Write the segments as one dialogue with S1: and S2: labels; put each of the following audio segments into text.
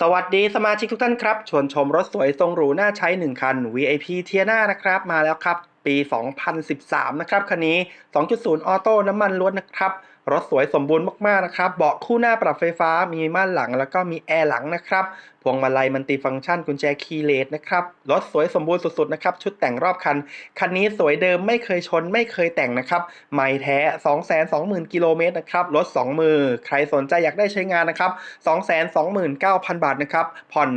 S1: สวัสดีสมาชิกทุกท่านครับ ชวนชมรถสวยทรงหรูน่าใช้ 1 คัน VIP เทียนานะครับ มาแล้วครับ ปี 2013 นะครับ คันนี้ 2.0 ออโต้น้ำมันล้วนนะครับ รถสวยสมบูรณ์มาก ๆ นะครับ เบาะคู่หน้าปรับไฟฟ้ามีม่านหลังแล้วก็มีแอร์หลังนะครับ พวงมาลัยมันติฟังก์ชันกุญแจคีย์เลสนะครับรถสวยสมบูรณ์สุดๆนะครับชุดแต่งรอบคัน คันนี้สวยเดิมไม่เคยชนไม่เคยแต่งนะครับใหม่แท้ 220,000 กิโลเมตรนะครับรถ2 มือ ใครสนใจอยากได้ใช้งานนะครับ 229,000 บาทนะครับผ่อน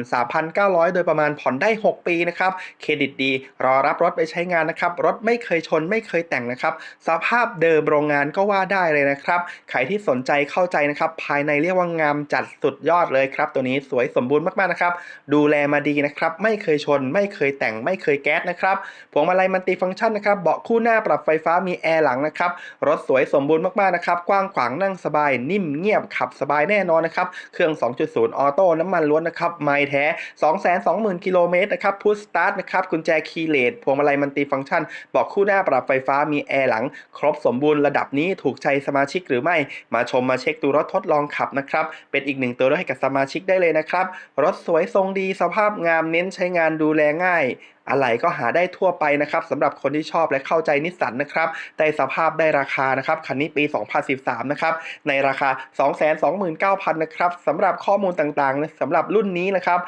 S1: 3,900 โดยประมาณผ่อนได้ 6 ปีนะครับเครดิตดี รอรับรถไปใช้งานนะครับรถไม่เคยชนไม่เคยแต่งนะครับ สภาพเดิมโรงงานก็ว่าได้เลยนะครับใครที่สนใจเข้าใจนะครับภายในเรียกว่างามจัดสุดยอดเลยครับ ตัวนี้สวยสมบูรณ์มากๆนะครับ ดูแลมาดีนะครับ ไม่เคยชน ไม่เคยแต่ง ไม่เคยแก๊สนะครับพวงมาลัยมันติฟังก์ชันนะครับ เบาะคู่หน้าปรับไฟฟ้ามีแอร์หลังนะครับ รถสวยสมบูรณ์มากๆนะครับ กว้างขวางนั่งสบาย นิ่มเงียบขับสบายแน่นอนนะครับ เครื่อง 2.0 ออโต้น้ำมันล้วนนะครับ ไม่แท้ 220,000 กิโลเมตรนะครับ พุชสตาร์ทนะครับ กุญแจคีย์เลส พวงมาลัยมันติฟังก์ชัน เบาะคู่หน้าปรับไฟฟ้ามีแอร์หลัง ครบสมบูรณ์ระดับนี้ถูกใจสมาชิกหรือไม่ มาชมมาเช็คดูรถทดลองขับนะครับ เป็นอีกหนึ่งตัวเลือกให้กับสมาชิกได้เลยนะครับรถถสวยทรงดีสภาพงามเน้นใช้งานดูแลง่าย อะไหล่ก็หาได้ทั่วไปนะครับสำหรับคนที่ชอบและเข้าใจนิสสันนะครับได้สภาพได้ราคานะครับคันนี้ปี 2013 นะครับ ในราคา 229,000 นะครับสำหรับข้อมูลต่างๆสำหรับรุ่นนี้นะครับ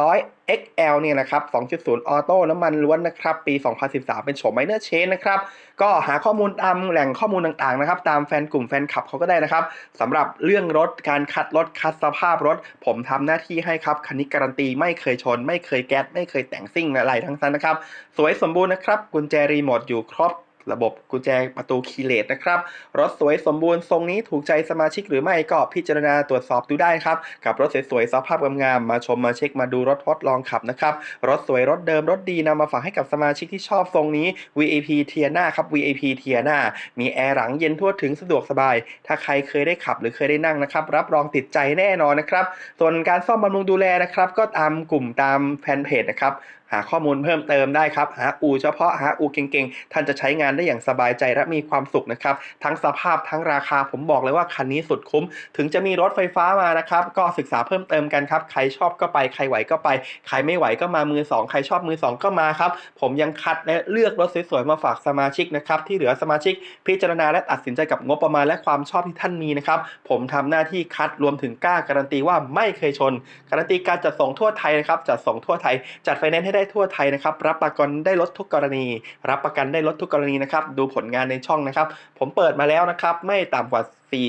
S1: 200 XL เนี่ยนะครับ 2.0 ออโต้น้ำมันล้วนนะครับ ปี 2013 เป็นโฉมไมเนอร์เชนนะครับ ก็หาข้อมูลตามแหล่งข้อมูลต่างๆนะครับ ตามแฟนกลุ่มแฟนคลับเขาก็ได้นะครับสำหรับเรื่องรถการคัดรถคัดสภาพรถ ผมทำหน้าที่ให้ครับ คันนี้การันตีไม่เคยชน ไม่เคยแก๊สไม่เคยแต่งซิ่งอะไรทั้งนั้นนะครับ สวยสมบูรณ์นะครับ กุญแจรีโมทอยู่ครบ ระบบกุญแจประตูคีย์เลสนะครับ รถสวยสมบูรณ์ทรงนี้ถูกใจสมาชิกหรือไม่ก็พิจารณาตรวจสอบดูได้ครับ กับรถสวยๆสภาพงามๆมาชมมาเช็คมาดูรถทดลองขับนะครับ รถสวยรถเดิมรถดีนำมาฝากให้กับสมาชิกที่ชอบทรงนี้ VIP เทียนาครับ VIP เทียนามีแอร์หลังเย็นทั่วถึงสะดวกสบาย ถ้าใครเคยได้ขับหรือเคยได้นั่งนะครับรับรองติดใจแน่นอนนะครับ ส่วนการซ่อมบำรุงดูแลนะครับก็ตามกลุ่มตามแฟนเพจนะครับ หาข้อมูลเพิ่มเติมได้ครับ หาอูเฉพาะหาอูเก่งๆ ท่านจะใช้งานได้อย่างสบายใจและมีความสุขนะครับ ทั้งสภาพทั้งราคาผมบอกเลยว่าคันนี้สุดคุ้ม ถึงจะมีรถไฟฟ้ามานะครับ ก็ศึกษาเพิ่มเติมกันครับ ใครชอบก็ไป ใครไหวก็ไป ใครไม่ไหวก็มามือสองใครชอบมือสองก็มาครับ ผมยังคัดและเลือกรถสวยๆมาฝากสมาชิกนะครับ ที่เหลือสมาชิกพิจารณาและตัดสินใจกับงบประมาณและความชอบที่ท่านมีนะครับ ผมทำหน้าที่คัดรวมถึงกล้าการันตีว่าไม่เคยชน การันตีการจัดส่งทั่วไทยนะครับ จัดส่งทั่วไทย จัดไฟแนนซ์ให้ได้ได้ทั่วไทยนะครับรับประกันได้รถทุกกรณี รับประกันได้รถทุกกรณีนะครับดูผลงานในช่องนะครับ ผมเปิดมาแล้วนะครับไม่ต่ำกว่า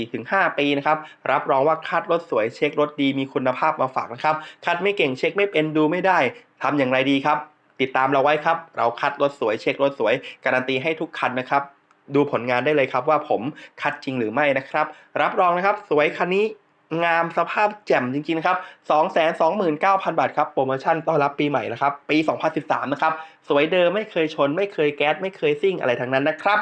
S1: 4-5 ปีนะครับ รับรองว่าคัดรถสวยเช็ครถดีมีคุณภาพมาฝากนะครับ คัดไม่เก่งเช็คไม่เป็นดูไม่ได้ทำอย่างไรดีครับ ติดตามเราไว้ครับ เราคัดรถสวยเช็ครถสวย การันตีให้ทุกคันนะครับ ดูผลงานได้เลยครับว่าผมคัดจริงหรือไม่นะครับ รับรองนะครับ สวยคันนี้ งามสภาพแจ่มจริงๆนะครับ 229,000 บาทครับ โปรโมชั่นต้อนรับปีใหม่นะครับ ปี 2013 นะครับ สวยเดิมไม่เคยชน ไม่เคยแก๊ส ไม่เคยซิ่งอะไรทั้งนั้นนะครับ